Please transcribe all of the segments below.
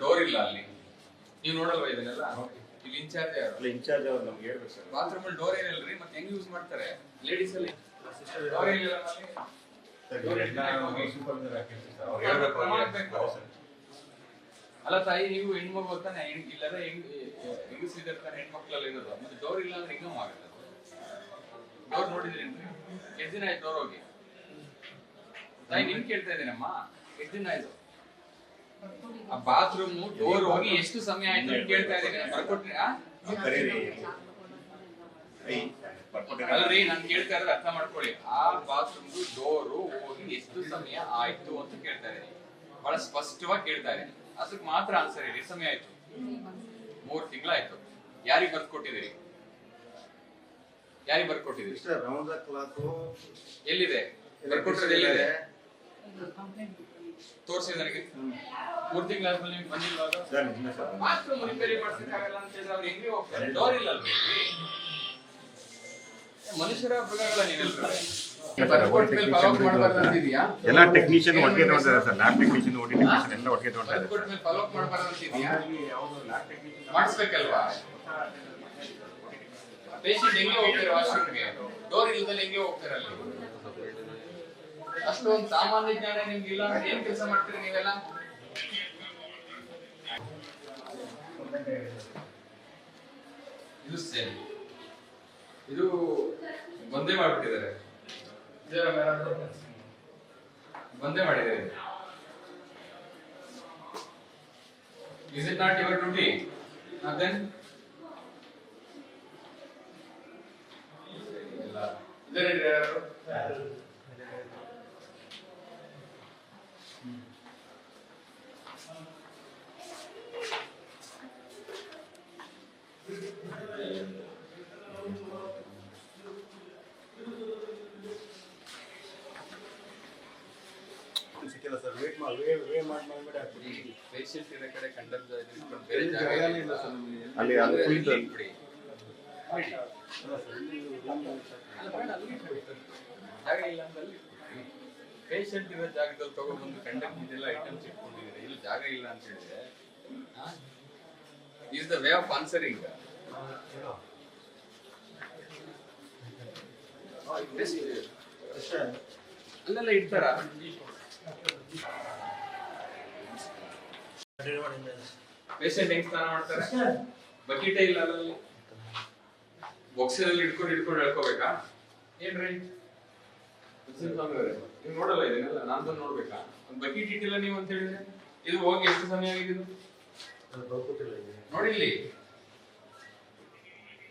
Door ಇಲ್ಲ ಅಲ್ಲಿ. ನೀವು ನೋಡಲ್ವಾ ಇದನ್ನೆಲ್ಲ? ಇಲ್ಲಿ ಇನ್ಚಾರ್ಜ್ ಯಾರು? ಇನ್ಚಾರ್ಜ್ ಅವ್ರು ನಮ್ಗೆ ಹೇಳ್ಬೇಕು ಸರ್. ಬಾತ್ರೂಮ್ ಅಲ್ಲಿ ಡೋರ್ ಏನಿಲ್ರಿ ಮತ್ತೆ ಹೆಂಗ್ ಯೂಸ್ ಮಾಡ್ತಾರೆ? ಲೇಡೀಸ್ ಅಲ್ಲಿ. ಡೋರ್ ಏನಿಲ್ಲ. ಅಲ್ಲ ತಾಯಿ ನೀವು ಹೆಣ್ಮಗು ತಾನೆ ಹೆಣ್- ಇಲ್ಲದ ಹೆಂಗ್ ತಾನೆ ಹೆಣ್ಮಕ್ಳಲ್ಲಿ ಇರೋದು. ಮತ್ತೆ ಡೋರ್ ಇಲ್ಲ ಅಂದ್ರೆ ಹೆಂಗೋ ಆಗುತ್ತೆ ಡೋರ್ ನೋಡಿದ್ರೇನ್ರಿ ಎಷ್ಟು ದಿನ ಆಯ್ತು ಡೋರ್ ಹೋಗಿ? ತಾಯಿ ನಿಮ್ ಕೇಳ್ತಾ ಇದ್ದೀನಮ್ಮ. ಎಷ್ಟು ದಿನ ಆಯ್ತು? ಆ ಬಾತ್ರೂಮ್ ಡೋರ್ ಹೋಗಿ ಎಷ್ಟು ಸಮಯ ಆಯ್ತು ಅಂತ ಕೇಳ್ತಾ ಇದ್ದೀನಿ ಬರ್ಕೊಟ್ರಿ ಬರ್ಕೊಟ್ಟಿದ್ದಾರೆ. ಅಲ್ರಿ ನಾನು ಕೇಳ್ತಾ ಇರೋದು ಅರ್ಥ ಮಾಡ್ಕೊಳ್ಳಿ. ಆ ಬಾತ್ರೂಮ್ ಡೋರು ಹೋಗಿ ಎಷ್ಟು ಸಮಯ ಆಯ್ತು ಅಂತ ಕೇಳ್ತಾ ಇದ್ದೀನಿ. ಬಹಳ ಸ್ಪಷ್ಟವಾಗಿ ಕೇಳ್ತಾ ಇದ್ದೀನಿ. ಅದಕ್ಕೆ ಮಾತ್ರ ಆನ್ಸರ್ ಹೇಳಿ. ಸಮಯ ಆಯ್ತು? ಮೂರ್ ತಿಂಗಳಾಯ್ತು ಯಾರಿಗೆ ಬರ್ದು ಕೊಟ್ಟಿದ್ದೀರಿ ಯಾರಿಗೆ ಬರ್ದು ಕೊಟ್ಟಿದ್ದೀರಿ ಸರ್ ರೌಂಡ್ ದ ಎಲ್ಲಿದೆ? ಬರ್ಕೊಟ್ಟಿದೆ ಎಲ್ಲಿದೆ? ತೋರಿಸಿ ನನಗೆ ಮೂರ್ ತಿಂಗಳಾದ್ಮೇಲೆ ನಿಮ್ಗೆ ಬಂದಿಲ್ವಾ ಅದು ಸರ್ ನಿಜ ಸರ್ ಬಾತ್ರೂಮ್ ರಿಪೇರಿ ಮಾಡ್ಸಕ್ಕಾಗಲ್ಲ ಅಂತ ಹೇಳಿದ್ರೆ ಅವ್ರು ಹೆಂಗೆ ಹೋಗ್ತಾರೆ? ಡೋರ್ ಇಲ್ಲ ಮನುಷ್ಯರ ಮೃಗಗಳ ನೀವೆಲ್ಲರೂ ಎಲ್ಲ ಟೆಕ್ನಿಷಿಯನ್ ಒಟ್ಟಿಗೆ ತಗೊಂಡಿದ್ದಾರೆ sir. Lab technician OT technician ಎಲ್ಲ ಒಟ್ಟಿಗೆ ತಗೊಂಡಿದ್ದಾರೆ ಮಾಡಿಸ್ಬೇಕಲ್ವಾ? ಪೇಷಂಟ್ ಹೆಂಗೆ ಹೋಗ್ತಾರೆ ವಾಶ್ರೂಮ್ಗೆ? ಡೋರ್ ಇಲ್ಲದಲ್ಲಿ ಹೆಂಗೆ ಹೋಗ್ತಾರೆ ಅಲ್ಲಿ? ಅಷ್ಟೊಂದು ಸಾಮಾನ್ಯ ಜ್ಞಾನ ನಿಮ್ಗೆ ಇಲ್ಲ ಅಂದ್ರೆ ಏನ್ ಕೆಲಸ ಮಾಡ್ತೀರಿ ನೀವೆಲ್ಲ? ಇದು ಸೇಮ್ ಇದು ಒಂದೇ ಮಾಡ್ಬಿಟ್ಟಿದ್ದಾರೆ. ಒಂದೇ ಮಾಡಿದ್ದಾರೆ. Is it not your duty then ಇಲ್ಲ ಇದ್ದಾರೆ ಯಾರು ಸಿಕ್ಕಿಲ್ಲ ಸರ್ ವೇಟ್ ಮಾಡಿ ವೇ ವೇ ಮಾಡಿ ಮಾಡಿ ಹಾಕ್ಬಿಡಿ ಪೇಷಂಟ್ ಇರೋ ಕಡೆ ಕಂಡಲ್ ಇಟ್ಕೊಂಡು ಬೇರೆ ಎಲ್ಲಿ ಜಾಗ ಜಾಗನೇ ಇಲ್ಲ ಇಲ್ಲ ಸರ್ ನಮಗೆ ಅಲ್ಲಿ. ಅಲ್ಲ ಇಟ್ಬಿಡಿ. ಜಾಗ ಇಲ್ಲ ಅಂತ ಅಲ್ಲಿ ಪೇಷಂಟ್ ಇರೋ ಜಾಗದಲ್ಲಿ ತಗೊಬಂದು ಕಂಡಕ್ಟ್ ಇದೆಲ್ಲ ಐಟಮ್ಸ್ ಇಟ್ಕೊಂಡಿದ್ದೀರಿ ಇಲ್ಲಿ ಜಾಗ ಇಲ್ಲ ಅಂತ ಹೇಳಿದ್ರೆ is the way of answering ಅಲ್ಲೆಲ್ಲ ಇಡ್ತಾರ ಪೇಷಂಟ್ ಹೆಂಗ್ ಸ್ನಾನ ಮಾಡ್ತಾರೆ. ಬಕೆಟೇ ಇಲ್ಲ ಅಲ್ಲಲ್ಲಿ ಬಾಕ್ಸಲ್ಲಿ ಇಟ್ಕೊಂಡು ಇಟ್ಕೊಂಡು ಹೇಳ್ಕೋಬೇಕಾ? ಏನ್ರಿ ನೀವು ನೋಡಲ್ಲ ಇದನ್ನೆಲ್ಲ? ನಾನು ಬಂದು ನೋಡ್ಬೇಕಾ? ಒಂದ್ ಬಕೆಟ್ ಇಟ್ಟಿಲ್ಲ ನೀವು ಅಂತ ಹೇಳಿದ್ರೆ? ಇದು ಹೋಗಿ ಎಷ್ಟು ಸಮಯ ಆಗಿದೆ ನೋಡಿ ಇಲ್ಲಿ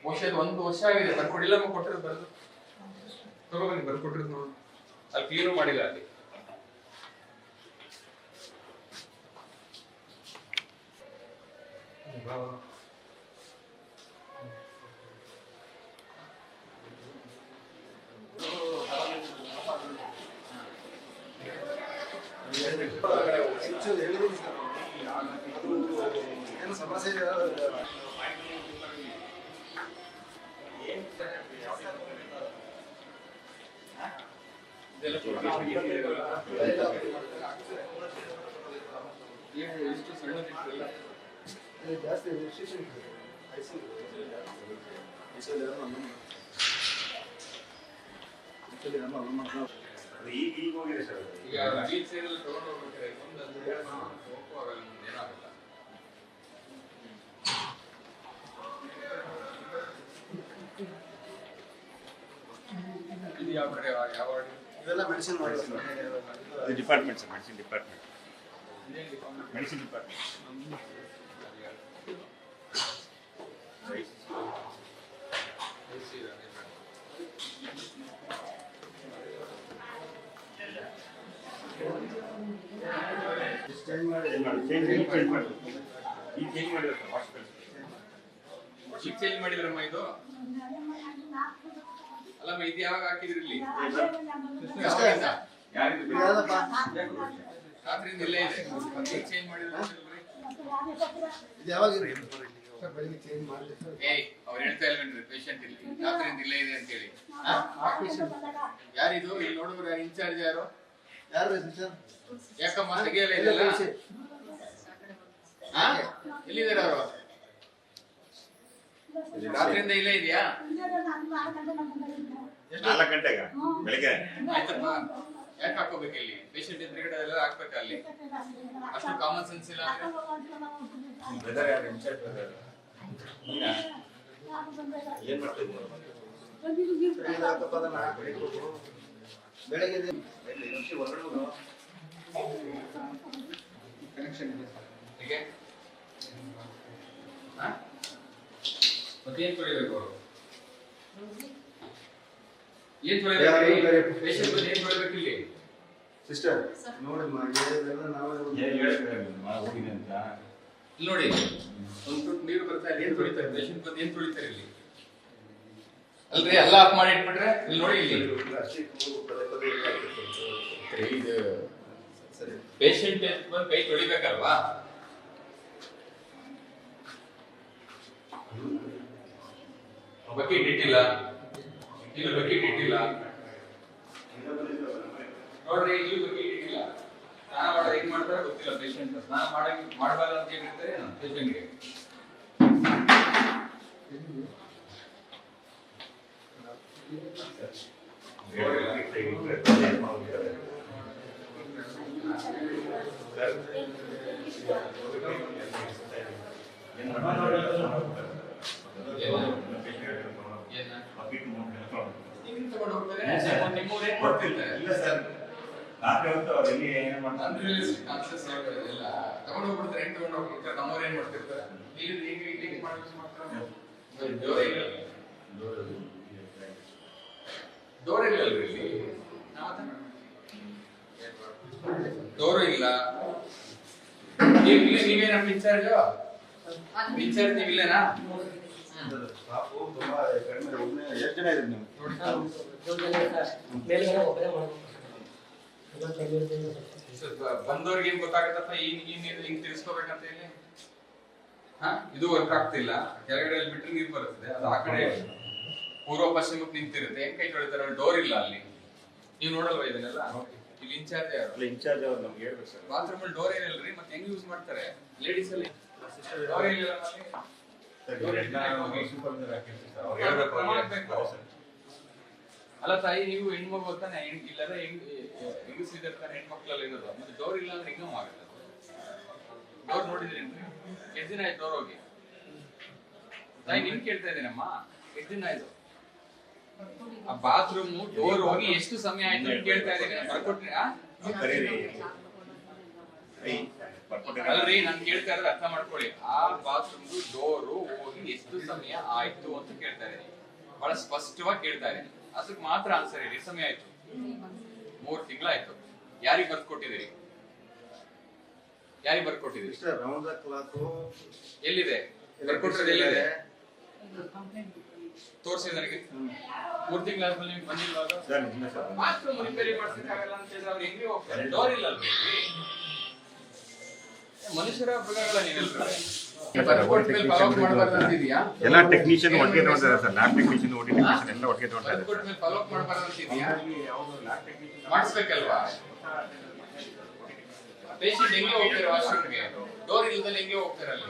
ಬಹುಶಃ ಒಂದು ವರ್ಷ ಆಗಿದೆ. ಬರ್ಕೊಡಿಲ್ಲ ಕೊಟ್ಟಿರೋದು ಬರೋದು ತಗೊಬನ್ನಿ ಬರ್ಕೊಟ್ಟಿರೋದು ನೋಡಿ. ಅಲ್ಲಿ ಕ್ಲೀನು ಮಾಡಿಲ್ಲ ಅಲ್ಲಿ. ಅದು ಏನು ಸಮಸ್ಯೆ ಇಷ್ಟು ಸಣ್ಣ ಜಾಸ್ತಿ ಅದು ಈಗ ಈಗ ಹೋಗಿದೆ ಸರ್ ಈಗ ಬೀಚ್ ಸೈಡ್ ಅಲ್ಲಿ ತಗೊಂಡು ಹೋಗ್ಬೇಕಾದ್ರೆ ಒಂದು ಅದು ಹೋಗುವಾಗ ಮುಂದೆ ಏನಾಗಲ್ಲ ಇದು ಯಾವ ಕಡೆ ಯಾವ ಇದೆಲ್ಲ ಮೆಡಿಸಿನ್ ಮಾಡಿ ಅದು department sir medicine department medicine department change ಮಾಡಿ ಚೇಂಜ್ ಚೇಂಜ್ ಮಾಡಿ ಈಗ ಚೇಂಜ್ ಮಾಡಿದ್ರು ಸರ್ ಹಾಸ್ಪಿಟಲ್ ಈಗ ಚೇಂಜ್ ಮಾಡಿದ್ರಮ್ಮ ಇದು ಅಲ್ಲಮ್ಮ ಇದು. ಯಾವಾಗ ಹಾಕಿದ್ರಿ ಇಲ್ಲಿ ರಾತ್ರಿಯಿಂದ ಇಲ್ಲೇ ಇದೆ ಚೇಂಜ್ ಮಾಡಿದ್ರು ಇದು ಯಾವಾಗ ಅವ್ರು ಹೇಳ್ತಾ ಇಲ್ವೇನ್ರಿ ಪೇಷಂಟ್ ಇಲ್ಲಿ. ರಾತ್ರಿಯಿಂದ ಇಲ್ಲೇ ಇದೆ ಅಂತ ಹೇಳಿ. ಪೇಷಂಟ್ ಯಾರಿದು? ಇಲ್ಲಿ ನೋಡಿದ್ರೆ ಇನ್ಚಾರ್ಜ್ ಯಾರು? ಯಾರು ಸರ್? ಯಾಕಮ್ಮ ತೆಗಿಯಲ್ಲ ಎಲ್ಲ ಇದೆಲ್ಲ ಹಾ ಎಲ್ಲಿದ್ದಾರೆ ಅವರು? ರಾತ್ರಿಯಿಂದ ಇಲ್ಲೇ ಇದೆಯಾ ನಾಲ್ಕು ಗಂಟೆಗ? ಬೆಳಿಗ್ಗೆ? ಆಯ್ತಮ್ಮ ಯಾಕೆ ಹಾಕೋಬೇಕು ಇಲ್ಲಿ? ಪೇಷಂಟ್ ಎದುರುಗಡೆ ಎಲ್ಲ ಹಾಕ್ಬೇಕು ಅಲ್ಲಿ. ಅಷ್ಟು ಕಾಮನ್ ಸೆನ್ಸ್ ಇಲ್ಲ ಬ್ರದರ್ ಯಾರು ಇನ್ಚಾರ್ಜ್ ಬ್ರದರ್? ಏನ್ ಮಾಡ್ತಿದ್ದೀರಿ ಬೆಳಗ್ಗೆ ಹೊರಗಡೆ ಹೋಗು. ಹೀಗೆ ಹಾ? ಮತ್ತೇನ್ ತೊಳಿಬೇಕು ಅವರು? ಏನ್ ಯಾರು ತೊಳಿಬೇಕು? ಬೇರೆ? ಪೇಷಂಟ್ ಬಂದು ಏನ್ ತೊಳಿಬೇಕು ಇಲ್ಲಿ? ಸಿಸ್ಟರ್ ನೋಡಿ ನೋಡಿ ಒಂದ್ ನೀರು ಬರ್ತಾ ಇದೆ. ಏನ್ ತೊಳಿತಾರೆ ಪೇಷಂಟ್ ಬಂದು ಏನ್ ತೊಳಿತಾರೆ ಇಲ್ಲಿ? ಅಲ್ರಿ, ಎಲ್ಲ ಆಫ್ ಮಾಡಿ ಇಟ್ಬಿಟ್ರೆ ಇಲ್ಲಿ ನೋಡಿ ಇಲ್ಲಿ. ಇದು ಪೇಷಂಟ್ ಬಂದು ಕೈ ತೊಳಿಬೇಕಲ್ವಾ? ಬಕೆಟ್ ಇಟ್ಟಿಲ್ಲ. ಇಲ್ಲಿ ಬಕೆಟ್ ಇಟ್ಟಿಲ್ಲ. ನೋಡ್ರಿ, ಇಲ್ಲಿ ಬಕೆಟ್ ಇಟ್ಟಿಲ್ಲ. ಸ್ನಾನ ಮಾಡೋದು ಹೆಂಗ್ ಮಾಡ್ತಾರೆ ಗೊತ್ತಿಲ್ಲ ಪೇಷಂಟ್ ಸ್ನಾನ ಮಾಡಕ್ ಮಾಡಬಾರ್ದು ಅಂತ ಹೇಳಿರ್ತಾರೆ ಪೇಷಂಟ್ಗೆ ಏನ ಹಿಂಗ್ ತಗೊಂಡು ಹೋಗ್ತಾರೆ ನಿಮ್ಮವ್ರು ಏನ್ ಮಾಡ್ತಿರ್ತಾರೆ ಇಲ್ಲ ಸರ್ ರಾತ್ರಿ ಹೊತ್ತು ಅವ್ರು ಎಲ್ಲಿ ಏನ್ ಮಾಡ್ತಾರೆ ಅನ್ರಿಯಲಿಸ್ಟಿಕ್ ಕಾನ್ಸೆಸ್ ಎಲ್ಲ ತಗೊಂಡು ಹೋಗ್ಬಿಡ್ತಾರೆ ಹೆಂಗ್ ತಗೊಂಡು ಹೋಗ್ಬಿಡ್ತಾರೆ ನಮ್ಮವ್ರು ಏನ್ ಮಾಡ್ತಿರ್ತಾರೆ ಈಗ ಈಗ ಈಗ ಈಗ ಮಾಡಿ use ಮಾಡ್ತಾರೆ ಡೋರ್ ಇಲ್ಲ ಇಲ್ಲ? ಡೋರ್ ಇಲ್ಲ. ಇಲ್ಲಿ, ನೀವೇನ ಪಿಕ್ಚರ್ ಪಿಕ್ಚರ್ ನೀವು ಇಲ್ಲೇನಾ? ಪಾಪು ತುಂಬಾ ಕಡಿಮೆ ಒಬ್ನೇ ಎಷ್ಟು ಜನ ಇದ್ರಿ ನೀವು ಬಂದವ್ರಿಗೆ ಏನ್ ಗೊತ್ತಾಗತ್ತಪ್ಪ, ಈ ಈ ನೀರು ಹಿಂಗ್ ತಿರ್ಸ್ಕೋಬೇಕಂತ ಹೇಳಿ? ಹಾ, ಇದು ವರ್ಕ್ ಆಗ್ತಿಲ್ಲ. ಕೆಳಗಡೆ ಬಿಟ್ಟರೆ ನೀರು ಬರುತ್ತದೆ. ಅದು ಆ ಕಡೆ. ಪೂರ್ವ ಪಶ್ಚಿಮಕ್ಕೆ ನಿಂತಿರುತ್ತೆ. ಹೆಂಗ್ ಕೈ ತೊಳಿತಾರೆ ಡೋರ್ ಇಲ್ಲ ಅಲ್ಲಿ. ನೀವು ನೋಡಲ್ವಾ ಇದನ್ನೆಲ್ಲ? ಇಲ್ಲಿ ಇನ್ಚಾರ್ಜ್ ಯಾರು? ಇನ್ಚಾರ್ಜ್ ಅವ್ರು ನಮ್ಗೆ ಹೇಳ್ಬೇಕು ಸರ್. ಬಾತ್ರೂಮ್ ಅಲ್ಲಿ ಡೋರ್ ಏನಿಲ್ರಿ ಮತ್ತೆ ಹೆಂಗ್ ಯೂಸ್ ಮಾಡ್ತಾರೆ? ಲೇಡೀಸ್ ಅಲ್ಲಿ? ಡೋರ್ ಇಲ್ಲ. ಅಲ್ಲ ತಾಯಿ ನೀವು ಹೆಣ್ಮಗು ತಾನೆ? ಹೆಣ್ ಇಲ್ಲದ ಹೆಂಗ್ ಇದ್ದಾರೆ ತಾನೆ ಹೆಣ್ಮಕ್ಳಲ್ಲಿ ಇರೋದು? ಮತ್ತೆ ಡೋರ್ ಇಲ್ಲ ಅಂದ್ರೆ ಹೆಂಗಮ್ಮ ಆಗುತ್ತೆ ಡೋರ್ ನೋಡಿದ್ರಿ ಎಷ್ಟು ದಿನ ಆಯ್ತು ಡೋರ್ ಹೋಗಿ? ತಾಯಿ ನಿಮ್ ಕೇಳ್ತಾ ಇದ್ದೀನಮ್ಮ. ಎಷ್ಟು ದಿನ ಆಯ್ತು? ಆ ಬಾತ್ರೂಮ್ ಡೋರ್ ಹೋಗಿ ಎಷ್ಟು ಸಮಯ ಆಯ್ತು ಅಂತ ಕೇಳ್ತಾ ಇದ್ದೀನಿ ಬರ್ಕೊಟ್ರಿ ಆ? ಕರೀರಿ ಐ, ಬರ್ಕೊಟ್ಟಿದ್ದಾರೆ. ಅಲ್ರಿ ನಾನ್ ಕೇಳ್ತಾ ಇರೋದು ಅರ್ಥ ಮಾಡ್ಕೊಳ್ಳಿ. ಆ ಬಾತ್ರೂಮ್ ಡೋರು ಹೋಗಿ ಎಷ್ಟು ಸಮಯ ಆಯ್ತು ಅಂತ ಕೇಳ್ತಾ ಇದ್ದೀನಿ. ಬಹಳ ಸ್ಪಷ್ಟವಾಗಿ ಕೇಳ್ತಾ ಇದ್ದೀನಿ. ಅದಕ್ಕೆ ಮಾತ್ರ ಆನ್ಸರ್ ಹೇಳಿ ಎಷ್ಟು ಸಮಯ ಆಯ್ತು? ಮೂರ್ ತಿಂಗಳಾಯ್ತು. ಯಾರಿಗ್ ಬರ್ದ್ ಯಾರಿಗೆ ಯಾರಿಗ್ ಬರ್ದ್ ಕೊಟ್ಟಿದ್ದೀರಿ ರೌಂಡ್ ದ ಎಲ್ಲಿದೆ? ಬರ್ಕೊಟ್ಟಿರೋದು ಎಲ್ಲಿದೆ? ತೋರಿಸಿ ನನಗೆ ಮೂರ್ ತಿಂಗಳಾದ್ಮೇಲೆ ನಿಮ್ಗೆ ಬಂದಿಲ್ವಾಗ? ಬಾತ್ರೂಮ್ ರಿಪೇರಿ ಮಾಡ್ಸಕ್ಕಾಗಲ್ಲ ಅಂತ ಹೇಳಿದ್ರೆ ಅವ್ರು ಹೆಂಗೆ ಹೋಗ್ತಾರೆ? ಡೋರ್ ಇಲ್ಲ ಮನುಷ್ಯರ ಮೃಗಗಳ ಎಲ್ಲ ಟೆಕ್ನಿಷಿಯನ್ ಒಟ್ಟಿಗೆ ತಗೊಂಡಿದ್ದಾರೆ sir. Lab technician OT technician ಎಲ್ಲ ಒಟ್ಟಿಗೆ ಟೆಕ್ನಿಷಿಯನ್ ಮಾಡಿಸ್ಬೇಕಲ್ವಾ? ಪೇಷಂಟ್ ಹೆಂಗೆ ಹೋಗ್ತಾರೆ ವಾಶ್ರೂಮ್ಗೆ? ಡೋರ್ ಇಲ್ಲದಲ್ಲಿ ಹೆಂಗೆ ಹೋಗ್ತಾರೆ ಅಲ್ಲಿ?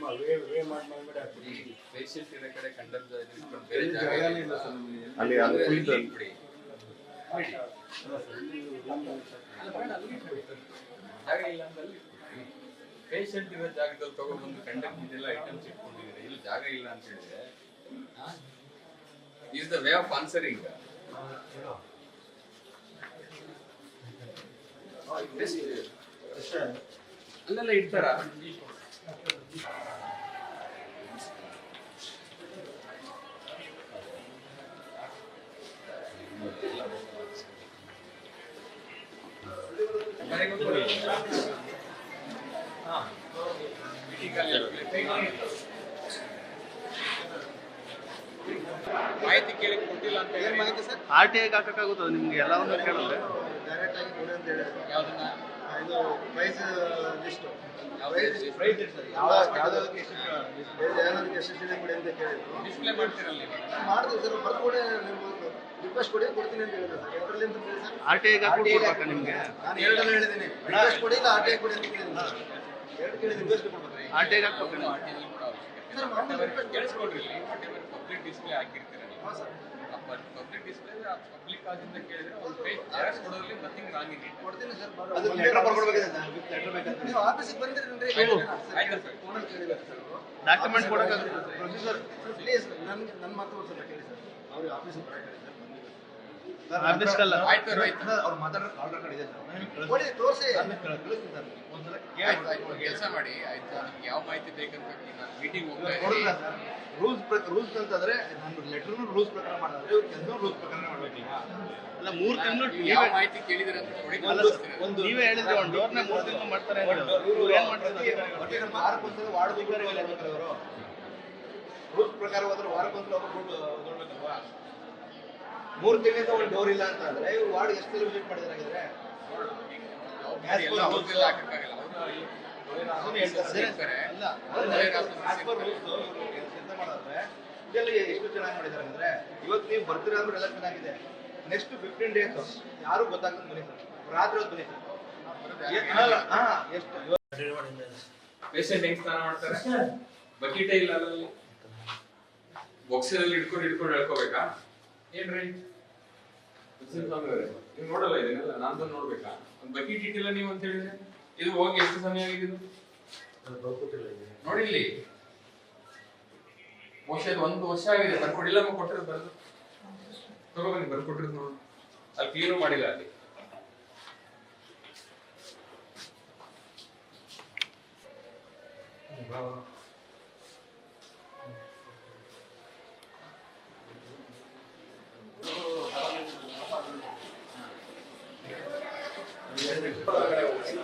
ಇಲ್ಲ ಜಾಗ ಅಲ್ಲಿ ಅಂದ್ರೆ ಪೇಷಂಟ್ ಇರೋ ಜಾಗದಲ್ಲಿ ತಗೊಂಡ್ಬಂದು ಕಂಡಕ್ಟ್ ಇದೆಲ್ಲ ಐಟಮ್ಸ್ ಇಟ್ಕೊಂಡಿದ್ದೀರಿ ಇಲ್ಲಿ ಜಾಗ ಇಲ್ಲ ಅಂತ ಹೇಳಿದ್ರೆ is the way of answering ಅಲ್ಲೆಲ್ಲ ಇಡ್ತಾರ ಮಾಹಿತಿ ಕೇಳಿ ಕೊಟ್ಟಿಲ್ಲ ಅಂತ ಏನ್ ಹೇಳಿ. ಮಾಹಿತಿ ಸರ್ ಆರ್ ಟಿ ಐಗೆ ಹಾಕಕ್ಕಾಗುತ್ತೋ ನಿಮ್ಗೆ? ಎಲ್ಲವನ್ನು ಕೇಳಿದ್ರೆ. ಡೈರೆಕ್ಟ್ ಆಗಿ ಕೊಡಿ ಅಂತ ಹೇಳಿದ್ರು ಯಾವ್ದನ್ನ? ಇದು ಪ್ರೈಸ್ ಲಿಸ್ಟ್ ಯಾವ ಪ್ರೈಸ್ ಯಾವ ಯಾವ್ದಾವ್ದಕ್ಕೆ ಎಷ್ಟು ಕೊಡಿ ಅಂತ ಕೇಳಿದ್ರು. ಡಿಸ್ಪ್ಲೇ ಮಾಡ್ತಿರಲ್ಲ ನೀವು? ಮಾಡಿದ್ವಿ ಸರ್ ಬರ್ಕೊಡೆ ನೀವು ರಿಕ್ವೆಸ್ಟ್ ಕೊಡಿ ಕೊಡ್ತೀನಿ ಅಂತ ಸರ್. ಸರ್? ಆರ್ ಟಿ ಐಗೆ ಹಾಕಿ ಕೊಡ್ಬೇಕಾ ನಿಮ್ಗೆ? ನಾನು ಎರಡೆಲ್ಲ ಹೇಳಿದ್ದೀನಿ. ರಿಕ್ವೆಸ್ಟ್ ಕೊಡಿ ಇಲ್ಲ ಆರ್ ಟಿ ಐ ಕೊಡಿ ಅಂತ ಕೇಳಿದ್ದೀನಿ ಸರ್ ಎರಡು ಕೇಳಿ ರಿಕ್ವೆಸ್ಟ್ ಕೊಡ್ಬೇಕು? ಆರ್ ಟಿ ಐಗೆ ಹಾಕ್ಬೇಕು ಆರ್ಟಿನಲ್ಲಿ ಕೂಡ ಅವಶ್ಯಕತೆ ಕೇಳಿಸ್ಕೊಡ್ರಿ. ಇಲ್ಲಿ ಪಬ್ಲಿಕ್ ಡಿಸ್ಪ್ಲೇ ಹಾಂ ಸರ್. ಪಬ್ಲಿಕ್ ಡಿಸ್ಪ್ಲೇ ಪಬ್ಲಿಕ್ ಆಗಿಂದ ಕೇಳಿದ್ರೆ ಒಂದು ಪೇಜ್ ಜೆರಾಕ್ಸ್ ಕೊಡೋದ್ರಲ್ಲಿ ನಥಿಂಗ್ ರಾಂಗ್ ಇದೆ. ಕೊಡ್ತೀನಿ ಸರ್ ಅದು ಲೆಟರ್ ಬರ್ಕೊಡ್ಬೇಕಿದೆ ಲೆಟರ್ ಬೇಕಂತ ನೀವು ಆಫೀಸಿಗೆ ಬಂದಿರಿ ಆಯ್ತು ಹೇಳಿಲ್ಲ ಸರ್. ಫೋನಲ್ಲಿ ಕೇಳಿದ್ದಾರೆ ಸರ್? ಡಾಕ್ಯುಮೆಂಟ್ ಕೊಡಕ್ಕೆ ಪ್ರೊಸೀಜರ್ ಪ್ಲೀಸ್ ನನ್ಗೆ ನನ್ನ ಮಾತು ಒಂದು ಸ್ವಲ್ಪ ಕೇಳಿ ಸರ್. ಅವ್ರಿಗೆ ಆಫೀಸಿಗೆ ಬರಕ್ಕೆ ಕೆಲಸ ಮಾಡಿ ಆಯ್ತಾ? ಯಾವ ಮಾಹಿತಿ ಬೇಕಂತ ನಾನು ಮೀಟಿಂಗ್ ಹೋಗ್ತಾ ರೂಲ್ಸ್ ಪ್ರಕಾರ ರೂಲ್ಸ್ ಅಂತಂದ್ರೆ ನಾನು ಲೆಟರ್ನು ರೂಲ್ಸ್ ಪ್ರಕಾರ ಮಾಡಿದ್ರೆ ಇವ್ರು ಕೆಲಸ ರೂಲ್ಸ್ ಪ್ರಕಾರ ಮಾಡ್ಬೇಕು. ಅಲ್ಲ ಮೂರು ತಿಂಗಳು ನೀವು ಯಾವ ಮಾಹಿತಿ ಕೇಳಿದ್ರೆ. ಒಂದು ನೀವೇ ಹೇಳಿದ್ರೆ ಒಂದು ಡೋರ್ನ ಮೂರು ತಿಂಗಳು ಮಾಡ್ತಾರೆ ಅಂತ. ಇವ್ರು ಏನ್ ಮಾಡ್ತಾರೆ ವಾರಕ್ಕೊಂದ್ಸಲ ವಾರ್ಡ್ ಬೇಕಾದ್ರೆ ಅವರು. ರೂಲ್ಸ್ ಪ್ರಕಾರ ಹೋದ್ರೆ ವಾರಕ್ಕೊಂದ್ಸಲ ಒಬ್ಬರು ನೋಡ್ಬೇಕಲ್ವಾ? ಮೂರು ತಿಂಗಳಿಂದ ಒಂದು ಡೋರ್ ಇಲ್ಲ ಅಂತ ಅಂದ್ರೆ ಇವ್ರು ವಾರ್ಡ್ ಎಷ್ಟು ವಿಸಿಟ್ ಮಾಡಿದಾರೆ ಎಷ್ಟು ಚೆನ್ನಾಗಿ ಮಾಡಿದಾರೆ ಅಂದ್ರೆ ಇವತ್ತು ನೀವು ಬರ್ತೀರ ಅಂದ್ರೆ ಎಲ್ಲ ಚೆನ್ನಾಗಿದೆ. ನೆಕ್ಸ್ಟ್ ಫಿಫ್ಟೀನ್ ಡೇಸ್ ಯಾರು ಗೊತ್ತಾಗ್ತದೆ ಬನ್ನಿ ಸರ್ ರಾತ್ರಿ ಹೊತ್ತು ಬನ್ನಿ ಸರ್ ಎಷ್ಟು? ಪೇಷಂಟ್ ಹೆಂಗ್ ಸ್ನಾನ ಮಾಡ್ತಾರೆ? ಬಕೀಟೇ ಇಲ್ಲ ಅಲ್ಲಿ ಬಾಕ್ಸಲ್ಲಿ ಹಿಡ್ಕೊಂಡು ಹಿಡ್ಕೊಂಡು ಹೇಳ್ಕೋಬೇಕಾ? ಏನ್ರಿ ನೀವು ನೋಡಲ್ಲ ಇದನ್ನೆಲ್ಲ ನಾನು ಬಂದು ನೋಡ್ಬೇಕಾ? ಒಂದು ಬಕೆಟ್ ಇಟ್ಟಿಲ್ಲ ನೀವು ಅಂತ ಹೇಳಿದ್ರೆ ಇದು ಹೋಗಿ ಎಷ್ಟು ಸಮಯ ಆಗಿದೆ ಇದು ನೋಡಿ ಇಲ್ಲಿ ಬಹುಶಃ ಒಂದು ವರ್ಷ ಆಗಿದೆ ಬರ್ಕೊಡಿಲ್ಲ ಕೊಟ್ಟಿರೋದು ಬರೋದು ತಗೊಬನ್ನಿ ಬರ್ಕೊಟ್ಟಿರೋದು ನೋಡು. ಅಲ್ಲಿ ಕ್ಲೀನು ಮಾಡಿಲ್ಲ ಅಲ್ಲಿ.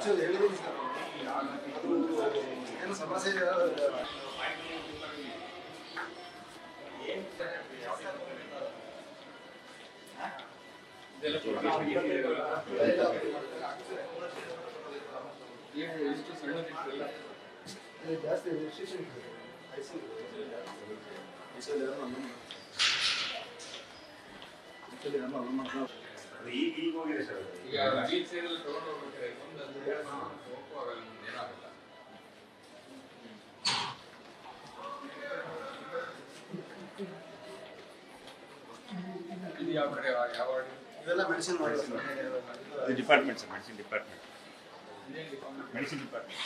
ಹೇಳಿದ್ದೀನಿ ಸರ್ ಅದು ಏನು ಸಮಸ್ಯೆ ಇದೆ ಇದೆಲ್ಲ ಕೊಡ್ಬೇಕು. ಏನು ಇಷ್ಟು ಸಣ್ಣದಿಟ್ಟಿಲ್ಲ ಇದು ಜಾಸ್ತಿ ರಿಸ್ಟ್ರಿಕ್ಷನ್ ಇದೆ ಐಸಿ ಐಸಿಯಲ್ಲಿ ಯಾರು ನಮ್ಮ ಐಸಿಯಲ್ಲಿ ಯಾರು ನಮ್ಮ ಮಕ್ಕಳು ಅದು ಈಗ ಈಗ ಹೋಗಿದೆ ಸರ್ ಈಗ ಬೀಚ್ ಸೈಡ್ ಅಲ್ಲಿ ತಗೊಂಡು ಹೋಗ್ಬೇಕಾದ್ರೆ ಒಂದು ಅದು ಹೋಗುವಾಗ ಮುಂದೆ ಏನಾಗಲ್ಲ. ಇದು ಯಾವ ಕಡೆ ಯಾವ ಇದೆಲ್ಲ ಮೆಡಿಸಿನ್ ಮಾಡಿ ಅದು department sir medicine department? Medicine department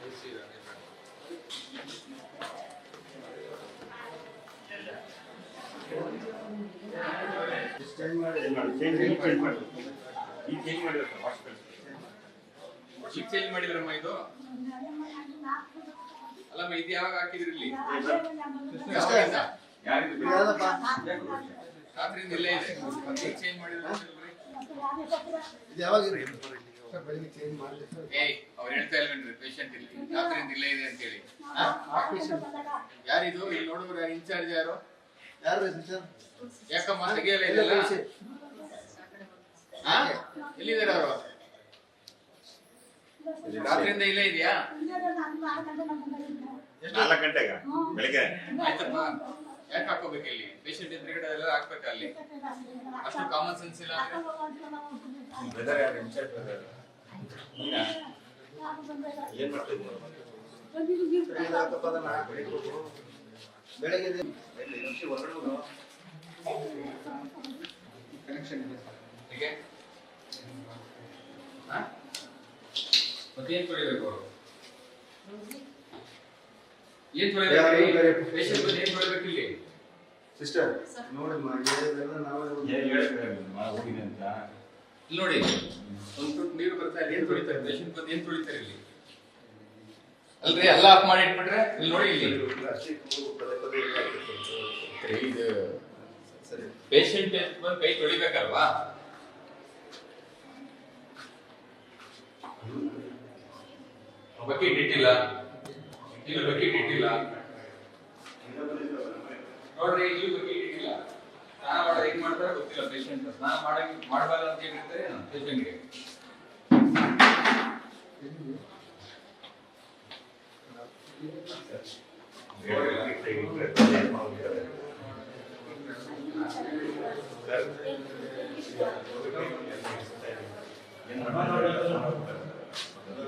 AC ಇದೆ, ಚೇಂಜ್ ಮಾಡಿ ಚೇಂಜ್ ಚೇಂಜ್ ಮಾಡಿ ಈಗ ಚೇಂಜ್ ಮಾಡಿದ್ರೆ ಸರ್ ಹಾಸ್ಪಿಟಲ್ ಈಗ ಚೇಂಜ್ ಮಾಡಿದ್ರಮ್ಮ ಇದು ಇದು ಯಾವಾಗ ಹಾಕಿದ್ರಿ ಇಲ್ಲಿ? ರಾತ್ರಿಯಿಂದ ಇಲ್ಲೇ ಇದೆ. ಚೇಂಜ್ ಮಾಡಿದ್ರೆ ಇದು ಯಾವಾಗ ಅವ್ರು ಹೇಳ್ತಾ ಇಲ್ವೇನ್ರಿ ಪೇಷಂಟ್ ಇಲ್ಲಿ. ರಾತ್ರಿಯಿಂದ ಇಲ್ಲೇ ಇದೆ ಅಂತ ಹೇಳಿ. ಯಾರಿದು? ಇಲ್ಲಿ ನೋಡುವ ಇನ್ಚಾರ್ಜ್ ಯಾರು? ಯಾರು ಯಾಕಮ್ಮ ತೆಗಿಯಲ್ಲ ಎಲ್ಲ ಇದೆಲ್ಲ? ಎಲ್ಲಿದ್ದಾರೆ ಅವರು? ರಾತ್ರಿಯಿಂದ ಇಲ್ಲೇ ಇದೆಯಾ? ನಾಲ್ಕು ಗಂಟೆಗ? ಬೆಳಿಗ್ಗೆ? ಆಯ್ತಪ್ಪ. ಯಾಕೆ ಹಾಕೋಬೇಕು ಇಲ್ಲಿ? ಪೇಷಂಟ್ ಎದುರುಗಡೆ ಎಲ್ಲ ಹಾಕ್ಬೇಕು ಅಲ್ಲಿ. ಅಷ್ಟು ಕಾಮನ್ ಸೆನ್ಸ್ ಇಲ್ಲ ಅಂದ್ರೆ? ಬ್ರದರ್ ಯಾರು ಇನ್ಚಾರ್ಜ್ ಬ್ರದರ್ ಏನ್ ಮಾಡ್ತಿದ್ದೀವಿ ಬೆಳಗ್ಗೆ ನಿಮಿಷ ಕನೆಕ್ಷನ್ ಇದೆ ಹೀಗೆ? ಹಾ? ಮತ್ತೇನ್ ತೊಳಿಬೇಕು ಅವರು? ಏನ್ ತೊಳಿಬೇಕು? ಪೇಷಂಟ್ ಏನ್ ತೊಳಿಬೇಕು? ಇಲ್ಲಿ? ಸಿಸ್ಟರ್ ನೋಡಿ ಮ- ಇದೆಲ್ಲ ನಾವೇ ಒಂದು ಹೋಗಿದೆ ಅಂತ. ಇಲ್ಲಿ ನೋಡಿ ಒಂದು ತುಟ್ ನೀರು ಬರ್ತಾ ಇದೆ ಏನ್ ತೊಳಿತಾರೆ ಪೇಷಂಟ್ ಬಂದು ಏನ್ ತೊಳಿತಾರೆ ಇಲ್ಲಿ? ಅಲ್ರಿ ಎಲ್ಲ ಆಫ್ ಮಾಡಿ ಇಟ್ಬಿಟ್ರೆ ಇಲ್ಲಿ ನೋಡಿ ಇಲ್ಲಿ. ಪೇಷಂಟ್ ಬಂದು ಕೈ ತೊಳಿಬೇಕಲ್ವಾ? ಬಕೆಟ್ ಇಟ್ಟಿಲ್ಲ ಇಲ್ಲಿ ಬಕೆಟ್ ಇಟ್ಟಿಲ್ಲ ನೋಡ್ರಿ, ಇಲ್ಲಿ ಬಕೆಟ್ ಇಟ್ಟಿಲ್ಲ ಸ್ನಾನ ಮಾಡೋದು ಹೆಂಗ್ ಮಾಡ್ತಾರೆ ಗೊತ್ತಿಲ್ಲ ಪೇಷಂಟ್ ಸ್ನಾನ ಮಾಡಕ್ ಅಂತ ಹೇಳಿರ್ತಾರೆ ಪೇಷಂಟ್ಗೆ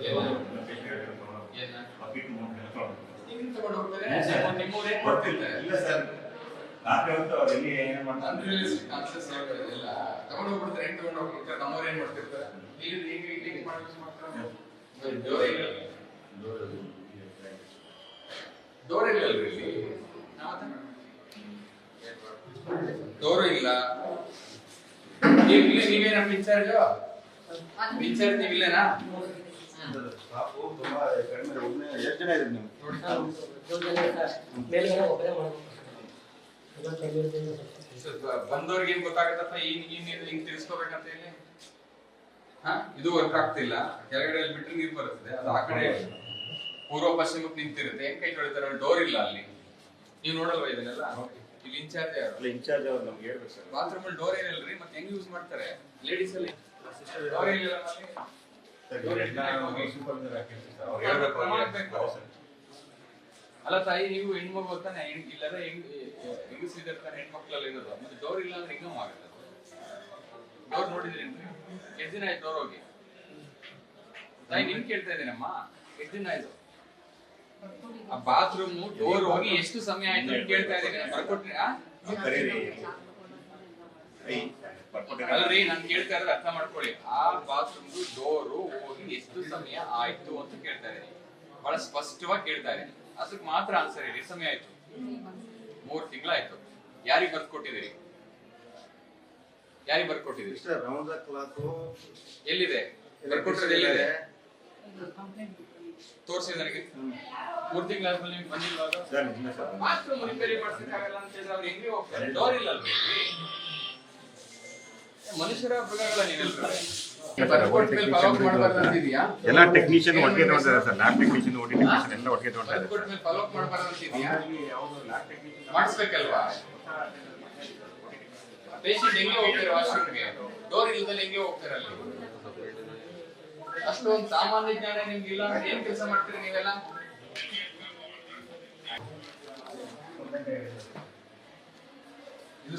ಏನ ಹೋಗ್ತಾರೆ ಏನ್ ಇಲ್ಲ ಸರ್ ಅವ್ರು ಎಲ್ಲಿ ಮಾಡ್ತಾರೆ ಅನ್ರಿಯಲಿಸ್ಟಿಕ್ ಎಲ್ಲ ತಗೊಂಡ್ ಹೋಗ್ಬಿಡ್ತಾರೆ ಹೆಂಗ್ ತಗೊಂಡ್ ಹೋಗ್ಬಿಡ್ತಾರೆ. ನಮ್ಮವ್ರು ಏನ್ ಮಾಡ್ತಿರ್ತಾರೆ? ಈಗ ಈಗ ಈಗ ಹಿಂಗ್ ಮಾಡಿ use ಮಾಡ್ತಾರೆ. ಡೋರ್ ಇಲ್ಲ ಡೋರ್ ಇಲ್ಲ ಅಲ್ರಿ ಇಲ್ಲಿ? ಡೋರ್ ಇಲ್ಲ. ನೀವು ಇಲ್ಲಿ ನೀವೇನ ಇನ್ಚಾರ್ಜ್ ಇನ್ಚಾರ್ಜ್ ನೀವು ಎಷ್ಟು ಜನ ಇದ್ದೀರಿ ಬಂದವ್ರಿಗೆ ಏನ್ ಗೊತ್ತಾಗತ್ತಪ್ಪ? ಈ ಈ ನೀರು ಹಿಂಗ್ ತಿಳಿಸ್ಕೋಬೇಕಂತ ಹೇಳಿ? ಹಾ? ಇದು ವರ್ಕ್ ಆಗ್ತಿಲ್ಲ. ಕೆಳಗಡೆ ಅಲ್ಲಿ ಬಿಟ್ರೆ ನೀರ್ ಬರುತ್ತದೆ. ಅದು ಆ ಕಡೆ ಪೂರ್ವ ಪಶ್ಚಿಮಕ್ಕೆ ನಿಂತಿರುತ್ತೆ. ಹೆಂಗ್ ಕೈ ತೊಳಿತಾರೆ? ಡೋರ್ ಇಲ್ಲ ಅಲ್ಲಿ. ನೀವು ನೋಡಲ್ವಾ ಇದನ್ನೆಲ್ಲ? ಇಲ್ಲಿ ಇನ್ಚಾರ್ಜ್ ಯಾರು? ಅಲ್ಲ ಇನ್ಚಾರ್ಜ್ ಅವ್ರು ನಮ್ಗೆ ಹೇಳ್ಬೇಕು ಸರ್. ಬಾತ್ರೂಮ್ ಅಲ್ಲಿ ಡೋರ್ ಏನಿಲ್ರಿ? ಮತ್ತೆ ಹೆಂಗ್ ಯೂಸ್ ಮಾಡ್ತಾರೆ? ಲೇಡೀಸ್ ಅಲ್ಲಿ? ಡೋರ್ ಏನಿಲ್ಲ ಅಲ್ಲ ತಾಯಿ ನೀವು ಹೆಣ್ಮಗು ತಾನೆ? ಹೆಣ್ ಇಲ್ಲದ ಹೆಂಗ್ ಹೆಂಗಸಿದ್ರೆ ತಾನೆ ಹೆಣ್ಮಕ್ಳಲ್ಲಿ ಇರೋದು. ಮತ್ತೆ ಡೋರ್ ಇಲ್ಲ ಅಂದ್ರೆ ಹೆಂಗಮ್ಮ ಆಗುತ್ತೆ ಡೋರ್ ನೋಡಿದ್ರಿ ಎಷ್ಟು ದಿನ ಆಯ್ತು ಡೋರ್ ಹೋಗಿ? ತಾಯಿ ನಿಮ್ ಕೇಳ್ತಾ ಇದ್ದೀನಮ್ಮ. ಎಷ್ಟು ದಿನ ಆಯ್ತು? ಆ ಬಾತ್ರೂಮ್ ಡೋರ್ ಹೋಗಿ ಎಷ್ಟು ಸಮಯ ಆಯ್ತು ಅಂತ ಕೇಳ್ತಾ ಇದ್ದೀನಿ ಬರ್ಕೊಟ್ರಿ ಅಲ್ರಿ ನಾನು ಕೇಳ್ತಾ ಇರೋದು ಅರ್ಥ ಮಾಡ್ಕೊಳ್ಳಿ. ಆ ಬಾತ್ರೂಮ್ ಡೋರು ಹೋಗಿ ಎಷ್ಟು ಸಮಯ ಆಯ್ತು ಅಂತ ಕೇಳ್ತಾ ಇದೀನಿ ಬಹಳ ಸ್ಪಷ್ಟವಾಗಿ ಕೇಳ್ತಾ ಇದೀನಿ ಅದಕ್ಕೆ ಮಾತ್ರ ಆನ್ಸರ್ ಹೇಳಿ. ಸಮಯ ಆಯ್ತು? ಮೂರ್ ತಿಂಗಳಾಯ್ತು. ಯಾರಿಗೆ ಬರ್ಕೊಟ್ಟಿದ್ದೀರಿ? ಯಾರಿಗೆ ಯಾರಿಗ್ ಬರ್ದ್ ಕೊಟ್ಟಿದ್ದೀರಿ ಮಿಸ್ಟರ್ ರೌಂಡ್ ದ ಕ್ಲಾಕು ಎಲ್ಲಿದೆ ಬರ್ಕೊಟ್ಟಿರೋದು ಎಲ್ಲಿದೆ? ತೋರಿಸಿ ನನಗೆ. ಮೂರ್ ತಿಂಗಳಾದ್ಮೇಲೆ ನಿಮ್ಗೆ ಬಂದಿಲ್ವಾಗ? ಬಾತ್ರೂಮ್ ರಿಪೇರಿ ಮಾಡ್ಸಕ್ಕಾಗಲ್ಲ ಅಂತ ಹೇಳಿದ್ರೆ ಅವ್ರು ಹೆಂಗೆ ಹೋಗ್ತಾರೆ? ಡೋರ್ ಇಲ್ಲ. ಮನುಷ್ಯರ ಎಲ್ಲ ಟೆಕ್ನಿಷಿಯನ್ ಒಟ್ಟಿಗೆ ತಗೊಂಡಿದ್ದಾರೆ sir. Lab technician OT technician ಎಲ್ಲ ಒಟ್ಟಿಗೆ ಟೆಕ್ನಿಷಿಯನ್ ಮಾಡಿಸ್ಬೇಕಲ್ವಾ? ಪೇಷಂಟ್ ಹೆಂಗೆ ಹೋಗ್ತಾರೆ ವಾಶ್ರೂಮ್ಗೆ ಡೋರ್ ಇಲ್ದಲ್ಲಿ ಹೆಂಗೆ ಹೋಗ್ತಾರೆ ಅಲ್ಲಿ? ಅಷ್ಟೊಂದು ಸಾಮಾನ್ಯ ಜ್ಞಾನ ನಿಮ್ಗೆ ಇಲ್ಲ ಅಂದ್ರೆ ಏನ್ ಕೆಲಸ ಮಾಡ್ತೀರಿ ನೀವೆಲ್ಲ? ಇದು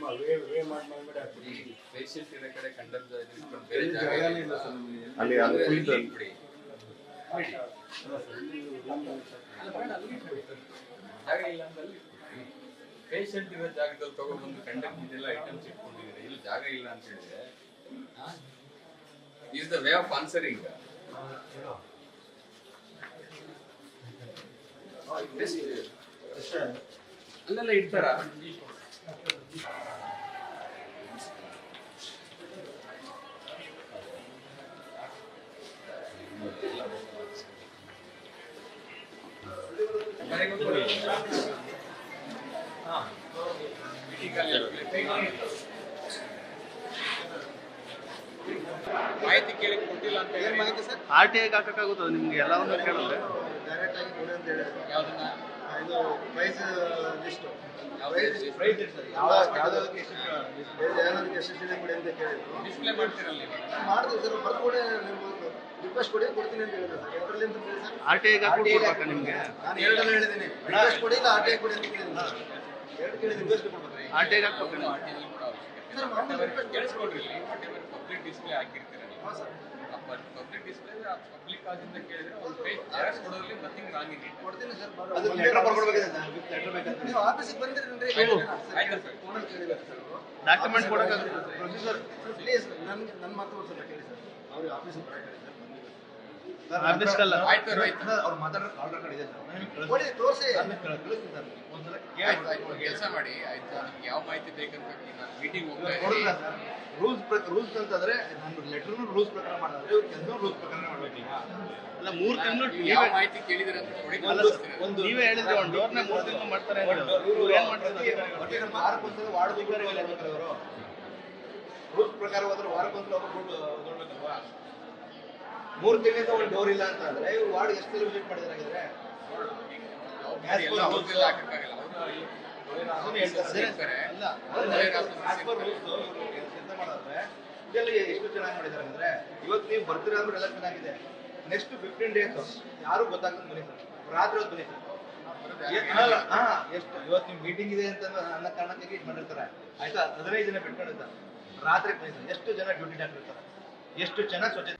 ಜಾಗ ಇಲ್ಲ ಅಲ್ಲಿ ಪೇಷಂಟ್ ಇರೋ ಜಾಗದಲ್ಲಿ ತಗೊಂಡ್ಬಂದು ಕಂಡಕ್ಟ್ ಇದೆಲ್ಲ ಐಟಮ್ಸ್ ಇಟ್ಕೊಂಡಿದ್ದೀರಿ ಇಲ್ಲಿ ಜಾಗ ಇಲ್ಲ ಅಂತ ಹೇಳಿದ್ರೆ is the way of answering ಅಲ್ಲೆಲ್ಲ ಇಡ್ತಾರ ಮಾಹಿತಿ ಕೇಳಿ ಕೊಟ್ಟಿಲ್ಲ ಅಂತ ಏನ್ ಹೇಳಿ ಮಾಹಿತಿ ಸರ್ ಆರ್ ಟಿ ಐಗೆ ಹಾಕಕ್ಕಾಗುತ್ತದ ನಿಮ್ಗೆ? ಎಲ್ಲವನ್ನು ಕೇಳಿದ್ರೆ. ಡೈರೆಕ್ಟ್ ಆಗಿ ಕೊಡಿ ಅಂತ ಹೇಳಿದ್ರು ಯಾವ್ದನ್ನ ಇದು ಪ್ರೈಸ್ ಲಿಸ್ಟ್ ಯಾವ list? ಪ್ರೈಸ್ ಸರ್ ಯಾವ ಯಾವ್ದಕ್ಕೆ ಎಷ್ಟು ಯಾವ್ದಕ್ಕೆ ಎಷ್ಟು ಕೊಡಿ ಅಂತ ಕೇಳಿದ್ರು ಡಿಸ್ಪ್ಲೇ ಮಾಡ್ತೀರಲ್ಲ ನೀವು ಮಾಡಿದ್ವಿ ಸರ್ ಬರ್ಕೊಡಿ ನೀವು ರಿಕ್ವೆಸ್ಟ್ ಕೊಡಿ ಕೊಡ್ತೀನಿ ಅಂತ ಸರ್. ಆರ್ ಟಿ ಕೊಡ್ಬೇಕಾ ನಿಮ್ಗೆ? ನಾನು ಎರಡರಲ್ಲಿ ಹೇಳಿದ್ದೀನಿ. ರಿಕ್ವೆಸ್ಟ್ ಕೊಡಿ ಇಲ್ಲ ಆರ್ ಟಿ ಐ ಕೊಡಿ ಅಂತ ಕೇಳಿದ್ದೀನಿ ಸರ್ ಎರಡು ಕೇಳಿ ರಿಕ್ವೆಸ್ಟ್ ಕೊಡ್ಬೇಕು? ಆರ್ ಟಿ ಹಾಕ್ಬೇಕು ಕೂಡ ಸರ್, ಮಾಮೂಲಿ ಕೇಳಿಸ್ಕೊಡ್ರಿ. ಪಬ್ಲಿಕ್ ಡಿಸ್ಪ್ಲೇ ಹಾಕಿರ್ತೀರಲ್ಲ ಹಾಂ ಸರ್. ಪಬ್ಲಿಕ್ ಡಿಸ್ಪ್ಲೇ ಪಬ್ಲಿಕ್ ಆಗಿಂದ ಕೇಳಿದ್ರೆ ಒಂದು ಪೇಜ್ ಜೆರಾಕ್ಸ್ ಕೊಡೋದ್ರಲ್ಲಿ ನಥಿಂಗ್ ರಾಂಗ್ ಕೊಡ್ತೀನಿ ಸರ್ ಅದು ಲೆಟರ್ ಬರ್ಕೊಡ್ಬೇಕಿದೆ ಸರ್. ಲೆಟರ್ ಬೇಕಂತ ನೀವು ಆಫೀಸಿಗೆ ಬಂದಿರಿ ಆಯ್ತು. ಫೋನಲ್ಲಿ ಕೇಳಿದ್ದಾರೆ ಸರ್ ಅವರು. ಡಾಕ್ಯುಮೆಂಟ್ ಕೊಡೋಕ್ಕಾಗುತ್ತೆ ಪ್ರೊಸೀಜರ್ ಪ್ಲೀಸ್ ನನ್ನ ನನ್ನ ಮಾತು ಒಂದು ಸ್ವಲ್ಪ ಕೇಳಿ ಸರ್. ಅವ್ರಿಗೆ ಆಫೀಸಿಗೆ ಬರಕ್ಕೆ ಕೆಲಸ ಮಾಡಿ. ಆಯ್ತಾ? ನಿಮ್ಗೆ ಯಾವ ಮಾಹಿತಿ ಬೇಕಂತ ನಾನು ಮೀಟಿಂಗ್ ಹೋಗ್ತಾ ರೂಲ್ಸ್ ಪ್ರಕಾರ ರೂಲ್ಸ್ ಅಂತಂದ್ರೆ ನಾನು ಲೆಟರ್ನು ರೂಲ್ಸ್ ಪ್ರಕಾರ ಮಾಡಿದ್ರೆ ಕೆಲಸ ರೂಲ್ಸ್ ಪ್ರಕಾರ ಮಾಡ್ಬೇಕು. ಅಲ್ಲ ಮೂರು ತಿಂಗಳು ನೀವು ಯಾವ ಮಾಹಿತಿ ಕೇಳಿದ್ರೆ ಅಂತ ಒಂದು ನೀವೇ ಹೇಳಿದ್ರೆ ಒಂದು ಡೋರ್ನ ಮೂರು ತಿಂಗಳು ಮಾಡ್ತಾರೆ ಇವ್ರು ಏನ್ ಮಾಡ್ತಾರೆ ವಾರಕ್ಕೊಂದ್ಸಲ ವಾರ್ಡ್ ಬೇಕಾದ್ರೆ ರೂಲ್ಸ್ ಪ್ರಕಾರ ಹೋದ್ರೆ ವಾರಕ್ಕೊಂದ್ಸಲ ಒಬ್ಬರು ಮೂರು ತಿಂಗಳಿಂದ ಒಂದು ಡೋರ್ ಇಲ್ಲ ಅಂತ ಅಂದ್ರೆ ಇವ್ರು ವಾರ್ಡ್ ಎಷ್ಟು ವಿಸಿಟ್ ಮಾಡಿದಾರೆ ಎಷ್ಟು ಚೆನ್ನಾಗಿ ಮಾಡಿದಾರೆ ಅಂದ್ರೆ ಇವತ್ತು ನೀವು ಬರ್ತೀರ ಅಂದ್ರೆ ಎಲ್ಲ ಚೆನ್ನಾಗಿದೆ. ನೆಕ್ಸ್ಟ್ ಫಿಫ್ಟೀನ್ ಡೇಸ್ ಯಾರು ಗೊತ್ತಾಗ್ತದೆ ಬನ್ನಿ ಸರ್. ರಾತ್ರಿ ಹೊತ್ತು ಬನ್ನಿ ಸರ್. ಎಷ್ಟು? ಇವತ್ತು ನಿಮ್ ಮೀಟಿಂಗ್ ಇದೆ ಅಂತ ಅನ್ನೋ ಕಾರಣಕ್ಕಾಗಿ ಇದು ಮಾಡಿರ್ತಾರೆ. ಆಯ್ತಾ? ಹದಿನೈದು ದಿನ ಬಿಟ್ಕೊಂಡಿರ್ತಾರೆ ರಾತ್ರಿ ಬನ್ನಿ ಸರ್. ಎಷ್ಟು ಜನ ಡ್ಯೂಟಿ ಹಾಕಿರ್ತಾರೆ ಎಷ್ಟು ಚೆನ್ನಾಗಿ ಸ್ವಚ್ಛತೆ